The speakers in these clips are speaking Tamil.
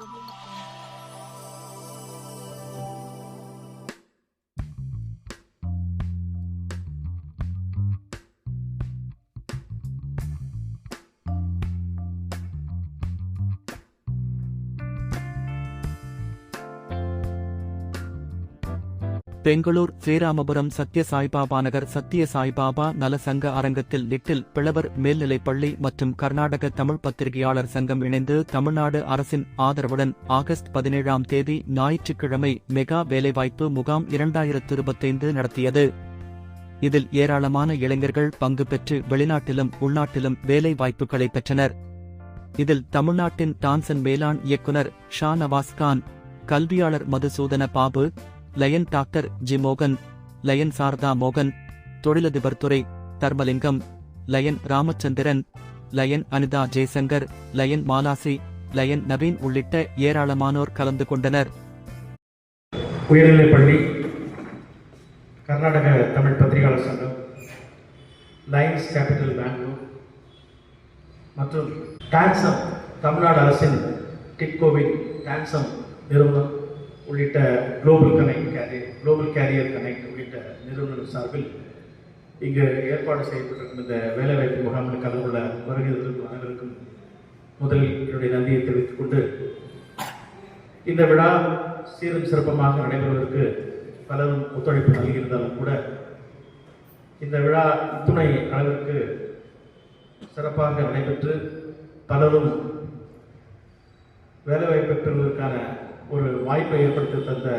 Música பெங்களூர் ஸ்ரீராமபுரம் சத்ய சாய்பாபா நகர் சத்ய சாய்பாபா நல சங்க அரங்கத்தில் லிட்டில் பிளவர் மேல்நிலைப்பள்ளி மற்றும் கர்நாடக தமிழ் பத்திரிகையாளர் சங்கம் இணைந்து தமிழ்நாடு அரசின் ஆதரவுடன் ஆகஸ்ட் பதினேழாம் தேதி ஞாயிற்றுக்கிழமை மெகா வேலைவாய்ப்பு முகாம் இரண்டாயிரத்து இருபத்தைந்து நடத்தியது. இதில் ஏராளமான இளைஞர்கள் பங்கு பெற்று வெளிநாட்டிலும் உள்நாட்டிலும் வேலை வாய்ப்புகளை பெற்றனர். இதில் தமிழ்நாட்டின் டான்சன் மேலாண் இயக்குனர் ஷா நவாஸ் கான் கல்வியாளர் Madhusudana Babu line doctor G மோகன் லயன் சாரதா மோகன் தொழிலதிபர் துறை Dharmalingam line Ramachandran line Anitha Jaishankar line மாலாசி line Naveen உள்ளிட்ட ஏராளமானோர் கலந்து கொண்டனர். உயர்நிலைப்பள்ளி கர்நாடக தமிழ் பத்திரிகையாளர் சங்கம் லயன்ஸ் கேபிட்டல் பெங்களூர் மற்றும் டான்சம் தமிழ்நாடு அரசின் டிட்கோவின் டான்சம் நிறுவனம். உள்ளிட்ட global connect career global career connect உள்ளிட்ட நிறுவனங்கள் சார்பில் இங்கு ஏற்பாடு செய்யப்பட்டிருக்கும் இந்த வேலைவாய்ப்பு முகாமில் கலந்து கொள்ள வருகை அனைவருக்கும் முதலில் என்னுடைய நன்றியை தெரிவித்துக் கொண்டு இந்த விழா சீரும் சிறப்பமாக நடைபெறுவதற்கு பலரும் ஒத்துழைப்பு நல்கியிருந்தாலும் கூட இந்த விழா துணை அளவிற்கு சிறப்பாக நடைபெற்று பலரும் வேலைவாய்ப்பை பெறுவதற்கான ஒரு வாய்ப்பை ஏற்படுத்தி தந்த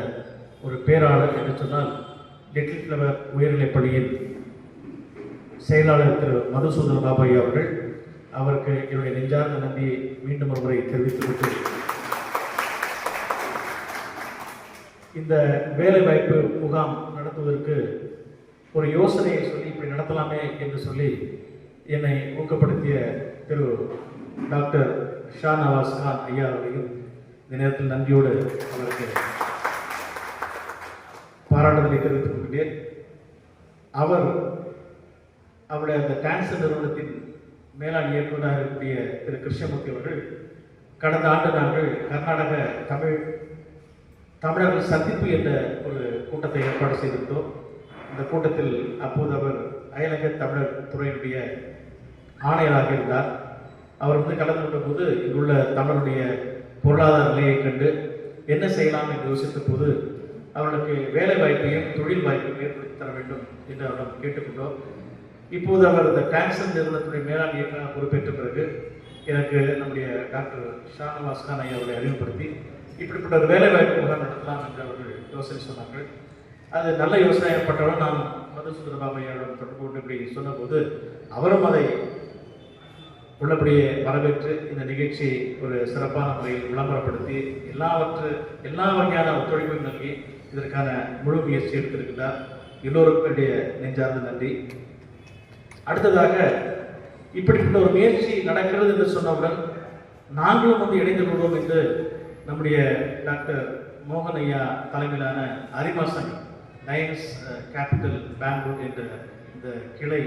ஒரு பேராளர் என்று சொன்னால் லிட்டில் ஃப்ளவர் உயர்நிலைப்பள்ளியின் செயலாளர் திரு மதுசூதன பாபாயி அவர்கள் அவருக்கு என்னுடைய நெஞ்சார்ந்த நன்றியை மீண்டும் ஒரு முறை தெரிவித்துவிட்டு கொண்டு இந்த வேலைவாய்ப்பு முகாம் நடத்துவதற்கு ஒரு யோசனையை சொல்லி இப்படி நடத்தலாமே என்று சொல்லி என்னை ஊக்கப்படுத்திய திரு டாக்டர் ஷா நவாஸ் கான் ஐயா அவர்களையும் இந்த நேரத்தில் நன்றியோடு அவருக்கு பாராட்டுதலை தெரிவித்துக் கொள்கிறேன். அவர் அவருடைய அந்த கேன்சர் நிறுவனத்தின் மேலாண் இயக்குநராக இருக்கக்கூடிய திரு கிருஷ்ணமூர்த்தி அவர்கள் கடந்த ஆண்டு நாங்கள் கர்நாடக தமிழ் தமிழர்கள் சந்திப்பு என்ற ஒரு கூட்டத்தை ஏற்பாடு செய்திருந்தோம். இந்த கூட்டத்தில் அப்போது அவர் அயலக தமிழர் துறையினுடைய ஆணையராக இருந்தார். அவர் வந்து கலந்து கொண்ட போது இங்குள்ள தமிழுடைய பொருளாதார நிலையை கண்டு என்ன செய்யலாம் என்று யோசித்த போது அவர்களுக்கு வேலை வாய்ப்பையும் தொழில் வாய்ப்பையும் ஏற்படுத்தி தர வேண்டும் என்று அவர்கள் கேட்டுக்கொண்டோம். இப்போது அவர் இந்த டான்சன் நிறுவனத்துடைய மேலாண் இயக்குநராக பொறுப்பேற்ற பிறகு எனக்கு நம்முடைய டாக்டர் ஷானவாஸ் கான் ஐயா அவரை அறிமுகப்படுத்தி இப்படிப்பட்ட ஒரு வேலை வாய்ப்பு முகாம் நடத்தலாம் என்று அவர்கள் யோசனை சொன்னார்கள். அது நல்ல யோசனை ஏற்பட்டவுடன் நான் மதுசூதர பாபையாரிடம் தொடர்பு கொண்டு இப்படி சொன்னபோது அவரும் அதை உள்ளபடியே வரவேற்று இந்த நிகழ்ச்சியை ஒரு சிறப்பான முறையில் விளம்பரப்படுத்தி எல்லாவற்று எல்லா வகையான ஒத்துழைப்பும் நல்கி இதற்கான முழு முயற்சி எடுத்திருக்கிறார். எல்லோருக்கும் வேண்டிய நெஞ்சார்ந்த நன்றி. அடுத்ததாக இப்படிப்பட்ட ஒரு முயற்சி நடக்கிறது என்று சொன்னவுடன் நாங்களும் வந்து இணைந்து கொள்வோம் என்று நம்முடைய டாக்டர் மோகன் ஐயா தலைமையிலான அரிமாசன் நைன்ஸ் கேபிட்டல் பெங்களூர் என்ற இந்த கிளை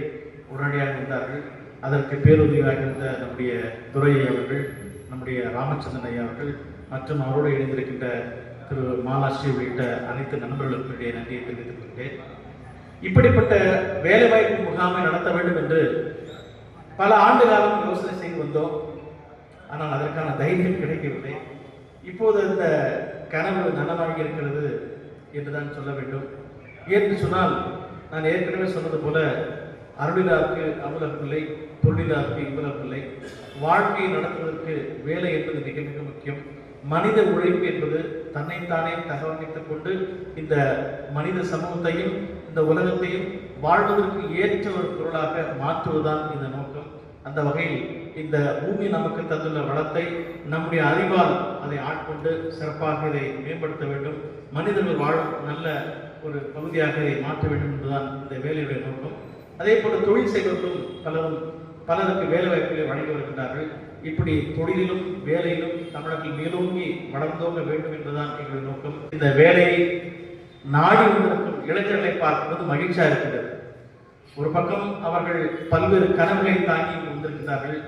உடனடியாக வந்தார்கள். அதற்கு பேருதவியாக இருந்த நம்முடைய துரை அவர்கள் நம்முடைய ராமச்சந்திரன் ஐயா அவர்கள் மற்றும் அவரோடு இணைந்திருக்கின்ற திரு மாலாஸ்ரீ உள்ளிட்ட அனைத்து நண்பர்களுக்கும் என்னுடைய நன்றியை தெரிவித்துக் கொள்கிறேன். இப்படிப்பட்ட வேலைவாய்ப்பு முகாமை நடத்த வேண்டும் என்று பல ஆண்டு காலம் யோசனை செய்து வந்தோம். ஆனால் அதற்கான தைரியம் கிடைக்கவில்லை. இப்போது இந்த கனவு நனவாகி இருக்கிறது என்றுதான் சொல்ல வேண்டும். ஏன்னு சொன்னால் நான் ஏற்கனவே சொன்னது போல அருளிலாருக்கு அமுலப்பில்லை தொழிலாருக்கு பிள்ளை. வாழ்க்கையை நடத்துவதற்கு வேலை என்பது மிக மிக முக்கியம். மனித உழைப்பு என்பது தன்னைத்தானே தகவமைத்துக் கொண்டு இந்த மனித சமூகத்தையும் இந்த உலகத்தையும் வாழ்வதற்கு ஏற்ற ஒரு பொருளாக மாற்றுவதுதான் இந்த நோக்கம். அந்த வகையில் இந்த பூமி நமக்கு தந்துள்ள வளத்தை நம்முடைய அறிவால் அதை ஆட்கொண்டு சிறப்பாக இதை மேம்படுத்த வேண்டும். மனிதர்கள் வாழும் நல்ல ஒரு பகுதியாக இதை மாற்ற வேண்டும் என்பதுதான் இந்த வேலையுடைய நோக்கம். அதே போல தொழில் செய்வர்களும் பலரும் பலருக்கு வேலை வாய்ப்புகளை வழங்கி வருகின்றார்கள் இப்படி தொழிலிலும் வேலையிலும் தமிழர்கள் மேலோங்கி வளர்ந்தோங்க வேண்டும் என்பதுதான் எங்களுடைய நோக்கம். இந்த வேலையை நாடி வந்திருக்கும் இளைஞர்களை பார்க்கும்போது மகிழ்ச்சியாக இருக்கின்றது. ஒரு பக்கம் அவர்கள் பல்வேறு கனவுகளை தாங்கி வந்திருக்கிறார்கள்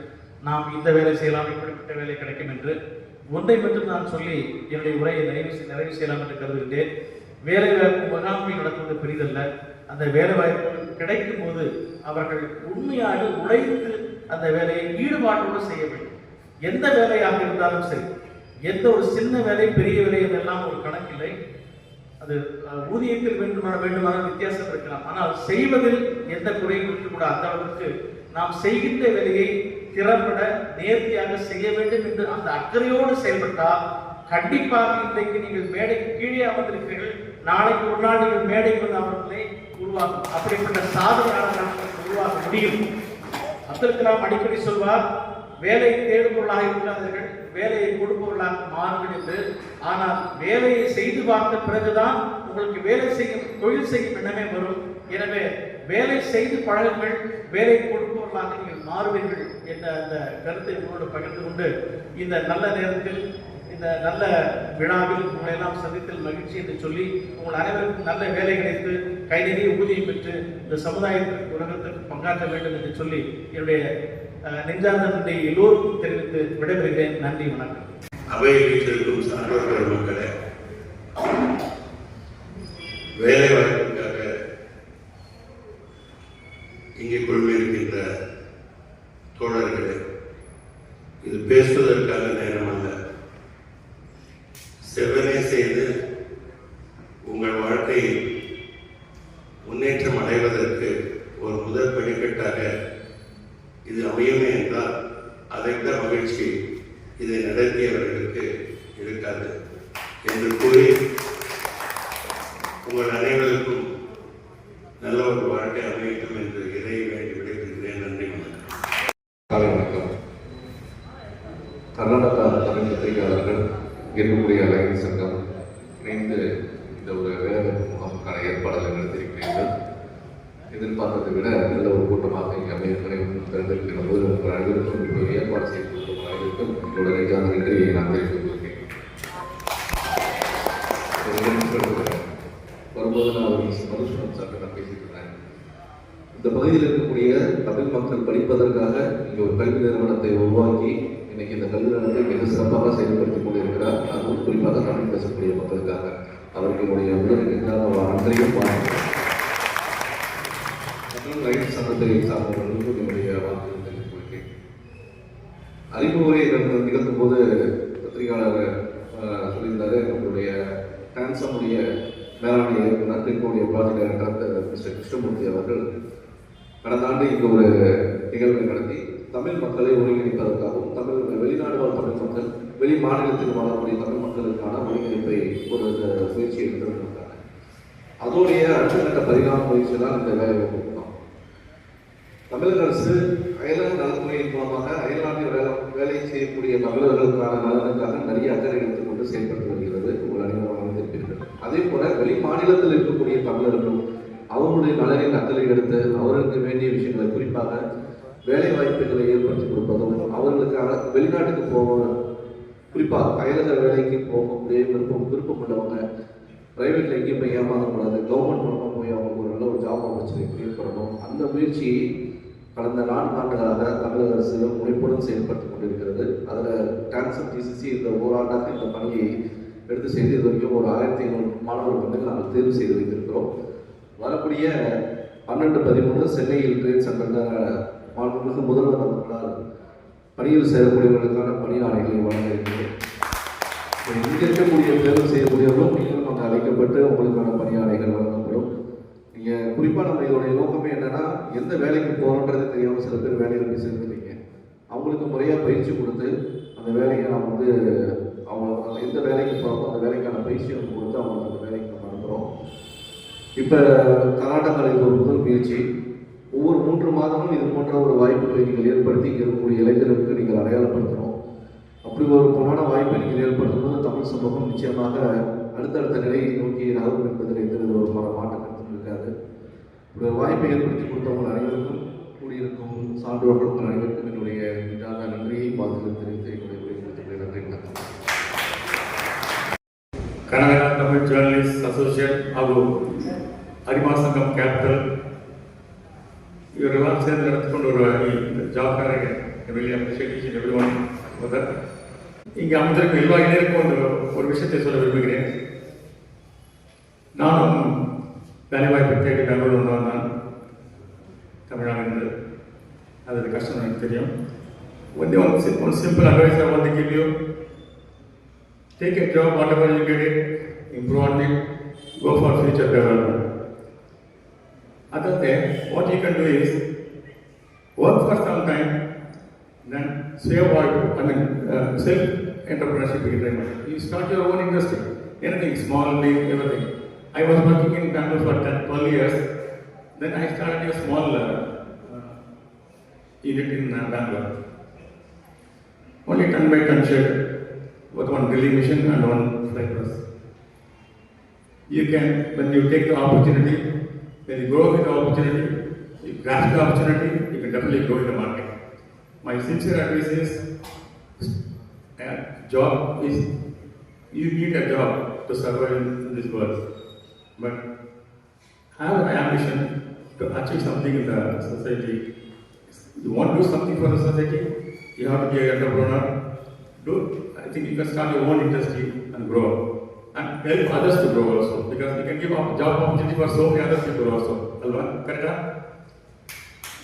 நாம் இந்த வேலை செய்யலாம் இப்படிப்பட்ட வேலை கிடைக்கும் என்று. ஒன்றை மட்டும் நான் சொல்லி என்னுடைய உரையை நிறைவு செய்- நிறைவு செய்யலாம் என்று கருதுகின்றேன். வேலை வாய்ப்பு முகாமை நடத்துவது பெரிதல்ல. அந்த வேலை வாய்ப்பு கிடைக்கும் போது அவர்கள் உண்மையாக உழைத்து அந்த வேலையை ஈடுபாட்டோடு செய்ய வேண்டும். எந்த வேலையாக இருந்தாலும் சரி எந்த ஒரு சின்ன வேலை பெரிய வேலை என்றெல்லாம் ஒரு கணக்கில்லை. அது ஊதியத்தில் வேண்டுமான வேண்டுமான வித்தியாசம் இருக்கலாம். ஆனால் செய்வதில் எந்த குறையும் இருக்கக்கூடாது அந்த அளவுக்கு நாம் செய்கின்ற வேலையை திறம்பட நேர்த்தியாக செய்ய வேண்டும் என்று அந்த அக்கறையோடு செயல்பட்டால் கண்டிப்பாக இன்றைக்கு நீங்கள் மேடைக்கு கீழே அமர்ந்திருக்கிறீர்கள் நாளைக்கு ஒரு நாள் நீங்கள் மேடைக்கு வந்து அமர்ந்ததை உருவாகும். அப்படிப்பட்ட சாதனையாளர்கள் உருவாக முடியும். அப்துல் கலாம் அடிக்கடி சொல்வார் வேலை தேடுபவர்களாக இருக்காதீர்கள் வேலையை கொடுப்பவர்களாக மாறுங்கள் என்று. ஆனால் வேலையை செய்து பார்த்த பிறகுதான் உங்களுக்கு வேலை செய்யும் தொழில் செய்யும் எண்ணமே வரும். எனவே வேலை செய்து பழகுங்கள் வேலை கொடுப்பவர்களாக நீங்கள் மாறுவீர்கள் என்ற அந்த கருத்தை உங்களோடு பகிர்ந்து கொண்டு இந்த நல்ல நேரத்தில் இந்த நல்ல விழாவில் உங்களை எல்லாம் சந்தித்தல் மகிழ்ச்சி என்று சொல்லி உங்கள் அனைவருக்கும் நல்ல வேலை கிடைத்து கை நிறைய ஊதியம் பெற்று இந்த சமுதாயத்திற்கு உலகத்திற்கு பங்காற்ற வேண்டும் என்று சொல்லி என்னுடைய நெஞ்சார்ந்த நன்றியை எல்லோருக்கும் தெரிவித்து விடைபெறுகிறேன். நன்றி வணக்கம். அவையில் இருக்கும் சகோதர பெருமக்களே வேலை வாய்ப்புக்காக இங்கே குழுமியிருக்கின்ற தோழர்களே இது பேசுவதற்காக நேரம் அல்ல செவ்வனே செய்து உங்கள் வாழ்க்கையில் முன்னேற்றம் அடைவதற்கு ஒரு முதல் படிக்கட்டாக இது அமையுமே என்றால் அதைவிட மகிழ்ச்சி இதை நடத்தியவர்களுக்கு இருக்காது என்று கூறி ஒரு வரும்போது நான் ஒரு மதுசூதன் நான் இந்த பகுதியில் இருக்கக்கூடிய தமிழ் மக்கள் படிப்பதற்காக இங்கே ஒரு கல்வி நிறுவனத்தை உருவாக்கி இன்னைக்கு இந்த கல்வி நிறுவனத்தை மிக சிறப்பாக செயல்படுத்திக் கொண்டிருக்கிறார். அதுவும் குறிப்பாக தமிழ் பேசக்கூடிய மக்களுக்காக. அவர்களுடைய உடல் நின்றான நன்றியும் ரைட் சங்கத்தை சார்ந்தவர்களுக்கும் என்னுடைய வாழ்த்துக்களை தெரிவித்துக் கொள்கிறேன். நிகழ்த்தும் போது ஹேண்ட்ஸமுடைய மேலாண்மை இயக்குனர் திருப்பூரிய ப்ராஜெக்ட் டைரக்டர் மிஸ்டர் கிருஷ்ணமூர்த்தி அவர்கள் கடந்த ஆண்டு இங்கு ஒரு நிகழ்வு நடத்தி தமிழ் மக்களை ஒருங்கிணைப்பதற்காகவும் தமிழ் வெளிநாடு வாழ் தமிழ் மக்கள் வெளி மாநிலத்தில் வாழக்கூடிய தமிழ் மக்களுக்கான ஒருங்கிணைப்பை ஒரு முயற்சி எடுத்திருந்தாங்க அதோடைய அடுத்த கட்ட பரிணாம முயற்சி தான் இந்த வேலை வாய்ப்பு முகாம். தமிழக அரசு அயல்நாடு நலத்துறையின் மூலமாக அயல்நாட்டில் வேலை வேலை செய்யக்கூடிய தமிழர்களுக்கான நலனுக்காக நிறைய அக்கறை எடுத்துக்கொண்டு செயல்பட்டு வருகிறது உங்கள் அனைவரும் அதே போல வெளி மாநிலத்தில் இருக்கக்கூடிய தமிழர்களும் அவங்களுடைய நலனில் அக்கறை எடுத்து அவர்களுக்கு வேண்டிய விஷயங்களை குறிப்பாக வேலை வாய்ப்புகளை ஏற்படுத்தி கொடுப்பதும் அவர்களுக்கான வெளிநாட்டுக்கு போக குறிப்பாக அயலக வேலைக்கு போகக்கூடிய விருப்பம் விருப்பம் உள்ளவங்க பிரைவேட்ல எங்கேயும் போய் ஏமாறக்கூடாது கவர்மெண்ட் மூலமாக போய் அவங்க ஒரு நல்ல ஒரு ஜாப் ஆப்பர்ச்சுனிட்டி ஏற்படணும். அந்த முயற்சி கடந்த நான்கு ஆண்டுகளாக தமிழக அரசு முனைப்புடன் செயல்படுத்திக் கொண்டிருக்கிறது. அதில் டான்சர் டிசிசி இந்த ஓராண்டாக இந்த பணியை எடுத்து செய்து இது வரைக்கும் ஒரு ஆயிரத்தி ஐநூறு மாணவர்கள் வந்து நாங்கள் தேர்வு செய்து வைத்திருக்கிறோம். வரக்கூடிய பன்னெண்டு பதிமூணு சென்னையில் ட்ரேட் சென்டரில் மாணவர்களுக்கு முதல்வர் அவர்களால் பணியில் சேரக்கூடியவர்களுக்கான பணி ஆணைகளை வழங்க இருக்கிறோம். இங்கே இருக்கக்கூடிய தேர்வு செய்யக்கூடியவர்களும் நீங்களும் அங்கே அழைக்கப்பட்டு உங்களுக்கான பணியாளைகள் வழங்கப்படும். நீங்கள் குறிப்பாக நம்ம இதோடைய நோக்கமே என்னன்னா எந்த வேலைக்கு போகணுன்றதே தெரியாமல் சில பேர் வேலையில போய் சேர்ந்துருக்கீங்க அவங்களுக்கு முறையாக பயிற்சி கொடுத்து அந்த வேலையை நம்ம வந்து அவங்களுக்கு அந்த எந்த வேலைக்கு போகிறோமோ அந்த வேலைக்கான பயிற்சி நம்ம கொடுத்து அவங்களுக்கு அந்த வேலைக்கு நம்ம அனுப்புகிறோம் இப்போ கர்நாடகாவில் இது ஒரு முதல் முயற்சி. ஒவ்வொரு மூன்று மாதமும் இது போன்ற ஒரு வாய்ப்புகளை நீங்கள் ஏற்படுத்தி இங்கே இருக்கக்கூடிய இளைஞர்களுக்கு நீங்கள் அடையாளப்படுத்தணும். அப்படி ஒரு பொன்னான வாய்ப்பை நீங்கள் ஏற்படுத்தும்போது தமிழ் சமூகம் நிச்சயமாக அடுத்தடுத்த நிலையை நோக்கி நகரும் என்பதில் எந்த வித ஒரு மன மாற்ற கருத்தும் இருக்காது. இப்படி ஒரு வாய்ப்பை ஏற்படுத்தி கொடுத்தவங்க அனைவருக்கும் கூடியிருக்கும் சான்றோர்கள் உங்கள் அனைவருக்கும் என்னுடைய நன்றியை பார்த்து தெரிவித்து ಜರ್ನಲಿಸ್ಟ್ ಅಸೋಸಿಯೇಟ್ ಹಾಗೂ ಅರಿಮಾ ಸಂಘಂ ಕ್ಯಾಪಿಟಲ್ ಇವರೆಲ್ಲ ಸೇರಿ ನಡೆದುಕೊಂಡು ಬರುವ ಈ ಜವಾಬ್ದಾರಿಗೆ I really appreciate each and everyone for that. இங்கே அமைந்திருக்கும் எல்லா இளைஞருக்கும் ஒரு ஒரு விஷயத்தை சொல்ல விரும்புகிறேன் நானும் வேலைவாய்ப்பு தேடி பெங்களூர் வந்து வந்தான் தமிழ்நாடு அது கஷ்டம் எனக்கு தெரியும் only one one simple advice I want to give you take a job whatever you get it improve on it go for future development other than what you can do is work for some time then save what I mean uh, self entrepreneurship you start your own industry anything small big everything. I was working in Bangalore for 10, 12 years then I started a small uh, uh, unit in uh, Bangalore. Only 10 by 10 shed with one drilling machine and one fly press. You can, when you take the opportunity, when you grow with the opportunity, you grasp the opportunity, you can definitely grow in the market. My sincere advice is, a job is, you need a job to survive in this world. But I have an ambition to achieve something in the society. You want to do something for the society, you have to be an entrepreneur. Do, I think you can start your own industry and grow. Help others to grow also. Because you can give job opportunity for so many other people also. Alva, correct?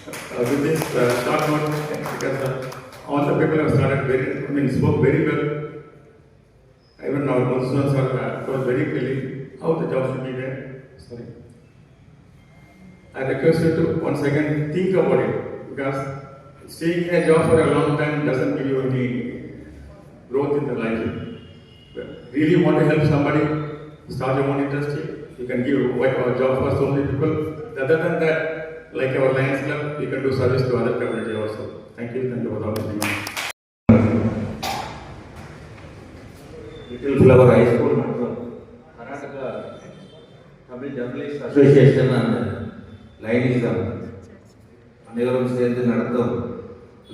Uh, with this uh, short note, because uh, all the people have started very, I mean, spoke very well. Even our constituents are uh, told very clearly how the job should be there. Sorry. I request you to once again think about it because staying in a job for a long time doesn't give you any growth in the life. But really want to help somebody start your own industry, you can give work or job for so many people. Other than that, like our Lions Club, you can do service to other community also. Thank you, thank you for the opportunity. Little Flower High School மற்றும் Karnataka Tamil journalist association and லைனிசம் அனைவரும் சேர்ந்து நடத்தும்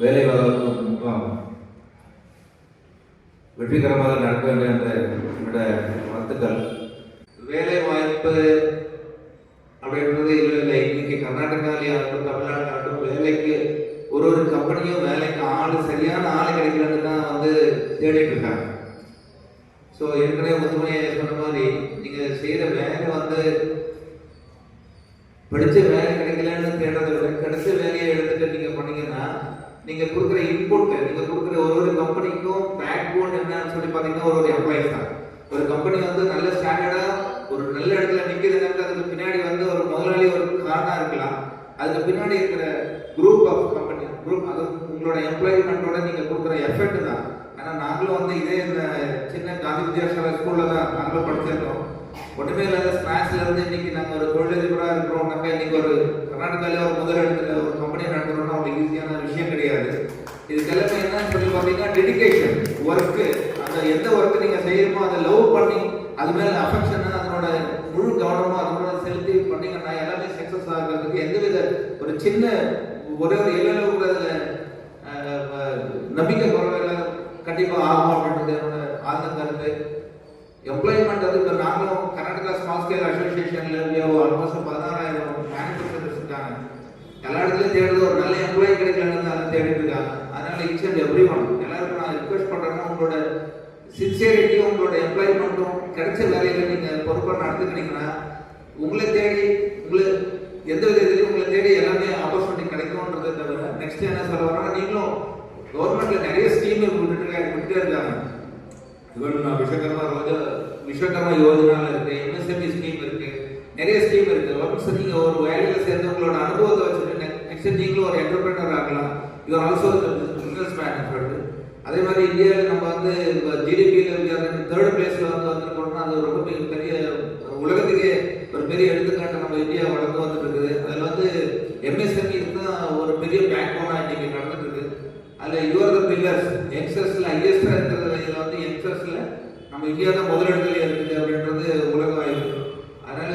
வேலை வாய்ப்பு முகாம் வெற்றிகரமாக நடக்க வேண்டும் என்ற என்னோட வாழ்த்துக்கள். வேலை வாய்ப்பு அப்படின்றது இல்லை இல்லை. இன்னைக்கு கர்நாடகாவிலே ஆகட்டும் தமிழ்நாட்டில் ஆகட்டும் வேலைக்கு ஒரு ஒரு கம்பெனியும் வேலைக்கு ஆள் சரியான ஆள் கிடைக்கலன்னு தான் வந்து தேடிட்டு இருக்காங்க. ஸோ ஏற்கனவே முத்துமையை சொன்ன மாதிரி நீங்கள் செய்கிற வேலை வந்து படித்த வேலை நீங்கள் கொடுக்குற இன்புட் நீங்கள் கொடுக்குற ஒரு ஒரு கம்பெனிக்கும் பேக் போன் என்னன்னு சொல்லி பார்த்தீங்கன்னா ஒரு ஒரு எம்ப்ளாயிஸ் தான். ஒரு கம்பெனி வந்து நல்ல ஸ்டாண்டர்டாக ஒரு நல்ல இடத்துல நிற்கிறதுனால அதுக்கு பின்னாடி வந்து ஒரு முதலாளி ஒரு காரணம் இருக்கலாம். அதுக்கு பின்னாடி இருக்கிற குரூப் ஆஃப் கம்பெனி குரூப் அது உங்களோட எம்ப்ளாய்மெண்ட்டோட நீங்கள் கொடுக்குற எஃபெக்ட் தான். ஏன்னா நாங்களும் வந்து இதே இந்த சின்ன காந்தி வித்யாசாலா ஸ்கூலில் தான் நாங்களும் படிச்சிருக்கோம் ஒன்றுமே இல்லாத ஸ்நாக்ஸ்ல இருந்து இன்னைக்கு நாங்கள் ஒரு தொழிலதிபராக இருக்கிறோம்னாக்கா இன்னைக்கு ஒரு கர்நாடகாவில் ஒரு முதலிடத்தில் ஒரு கம்பெனி நடத்துறோம்னா அவங்களுக்கு ஈஸியான விஷயம் கிடையாது. இதுக்கெல்லாமே என்னன்னு சொல்லி பார்த்தீங்கன்னா டெடிகேஷன் ஒர்க்கு அந்த எந்த ஒர்க்கு நீங்கள் செய்யணுமோ அதை லவ் பண்ணி அது மேலே அஃபெக்ஷன் அதனோட முழு கவனமும் அதனோட செலுத்தி பண்ணீங்கன்னா எல்லாமே சக்ஸஸ் ஆகிறதுக்கு எந்தவித ஒரு சின்ன ஒரே ஒரு எல்லளவு கூட அதில் நம்பிக்கை குறைவில்லை கண்டிப்பாக ஆகும் அப்படின்றது என்னோட ஆழ்ந்த கருத்து. எம்ப்ளாய்மெண்ட் வந்து இப்போ நாங்களும் கர்நாடகா ஸ்மால் ஸ்கேல் அசோசியேஷன்ல ஆல்மோஸ்ட் பதினாறாயிரம் மேனுஃபேக்சரர்ஸ் இருக்காங்க. எல்லா இடத்துலையும் தேடுறது ஒரு நல்ல எம்ப்ளாய் கிடைக்கலன்னு அதை தேடிட்டு இருக்காங்க. அதனால ஈச் அண்ட் எவ்ரி ஒன் எல்லாருக்கும் நான் ரிக்வெஸ்ட் பண்றேன்னா உங்களோட சின்சியரிட்டியும் உங்களோட எம்ப்ளாய்மெண்ட்டும் கிடைச்ச வேலையில நீங்கள் பொறுப்பாக நடந்துக்கிட்டீங்கன்னா உங்களை தேடி உங்களை எந்த விதத்திலையும் உங்களை தேடி எல்லாமே ஆப்பர்ச்சுனிட்டி கிடைக்கும்ன்றதை தவிர நெக்ஸ்ட் என்ன சொல்ல வரோம்னா நீங்களும் கவர்மெண்ட்ல நிறைய ஸ்கீம் விட்டுட்டு இருக்காங்க. இவன் நான் விஸ்வகர்மா ரோஜா விஸ்வகர்மா யோஜனால இருக்கு எம்எஸ்எம்இ ஸ்கீம் இருக்கு நிறைய ஸ்கீம் இருக்கு. ஒன்ஸ் நீங்க ஒரு வேலையில சேர்ந்து உங்களோட அனுபவத்தை வச்சுட்டு நெக்ஸ்ட் நீங்களும் ஒரு என்டர்பிரினர் ஆகலாம். இது ஆல்சோ பிசினஸ் மேனேஜ்மெண்ட் அதே மாதிரி இந்தியாவில் நம்ம வந்து இப்போ ஜிடிபியில் தேர்ட் பிளேஸ்ல வந்து வந்திருக்கோம்னா அது ரொம்ப பெரிய பெரிய உலகத்துக்கே ஒரு பெரிய எடுத்துக்காட்டு நம்ம இந்தியா வளர்ந்து வந்துட்டு இருக்குது அதில் வந்து எம்எஸ்எம்இ தான் ஒரு பெரிய பேக் போனா இன்னைக்கு நடந்துட்டு இருக்கு அதில் யுவர் த பில்லர்ஸ் யங்ஸ்டர்ஸ்ல ஹையஸ்டா வந்து நம்ம இந்தியா தான் முதல் இருக்குது அப்படின்றது உலக வாய்ப்பு அதனால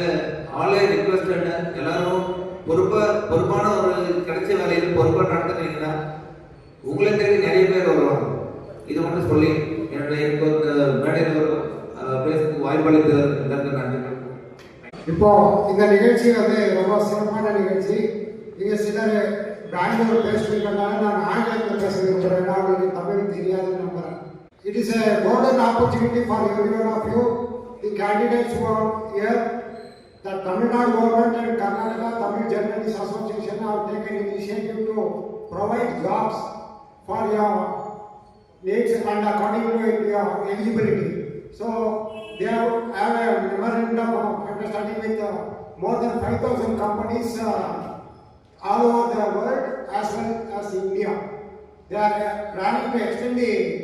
ஆன்லைன் ரிக்வஸ்டட் எல்லாரும் பொறுப்பாக பொறுப்பான ஒரு கிடைச்ச வேலையில் பொறுப்பா நடத்துனீங்கன்னா உங்களை தேடி நிறைய பேர் வருவாங்க. இது மட்டும் சொல்லி என்னோட எனக்கு இந்த மேடையில் பேசுறதுக்கு வாய்ப்பளித்த எல்லாருக்கும் நன்றி. இப்போ இந்த நிகழ்ச்சி வந்து ரொம்ப சிறப்பான நிகழ்ச்சி. இங்கே சிலர் பெங்களூர் பேசிருக்கனால நான் ஆங்கிலத்தில் பேச விரும்புகிறேன் அவங்களுக்கு தமிழ் தெரியாதுன்னு நம்புகிறேன் It is a golden opportunity for every one of you, the candidates who are here. The Tamil Nadu government and Karnataka Tamil Journalists Association have taken initiative to provide jobs for your needs and according to your eligibility. So they have, have a memorandum of understanding with uh, more than 5,000 companies uh, all over the world as well as India. They are uh, planning to extend the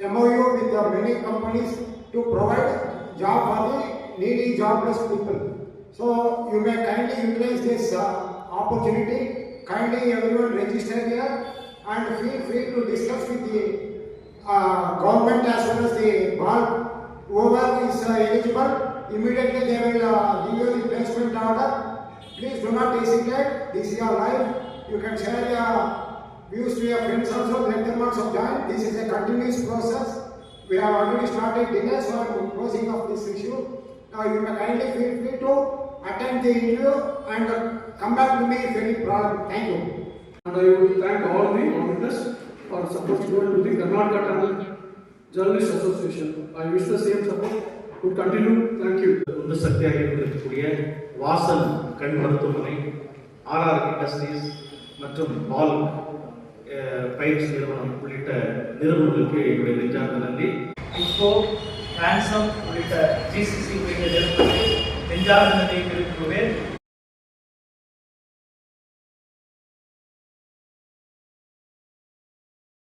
MOU with the many companies to provide job for the needy jobless people. So you may kindly utilize this uh, opportunity. Kindly everyone register here and feel free to discuss with the uh, government as well as the bulk. Whoever is uh, eligible, immediately they will uh, give you the placement order. Please do not hesitate. This is your life. You can share your views to your friends also. Let them also join. This is a continuous process. We have already started dinner, so I am closing of this issue. Now you may kindly feel free to attend the interview and uh, come back to me if any problem. Thank you. And I would thank all the organizers for support given to the Karnataka Tamil Journalists Association. I wish the same support would continue. Thank you. உந்து சக்தியாக இருக்கக்கூடிய வாசல் கண் மருத்துவமனை ஆர்ஆர் இண்டஸ்ட்ரீஸ் மற்றும் பால் அஹ், பயிற்சி நிறுவனம் உள்ளிட்ட நிறுவனங்களுக்கு என்னுடைய நெஞ்சார்ந்த நன்றி. இப்போ டிரான்சம் உள்ளிட்ட ஜிசிசி உள்ளிட்ட நிறுவனங்களுக்கு நெஞ்சார்ந்த நன்றியை தெரிவித்துக்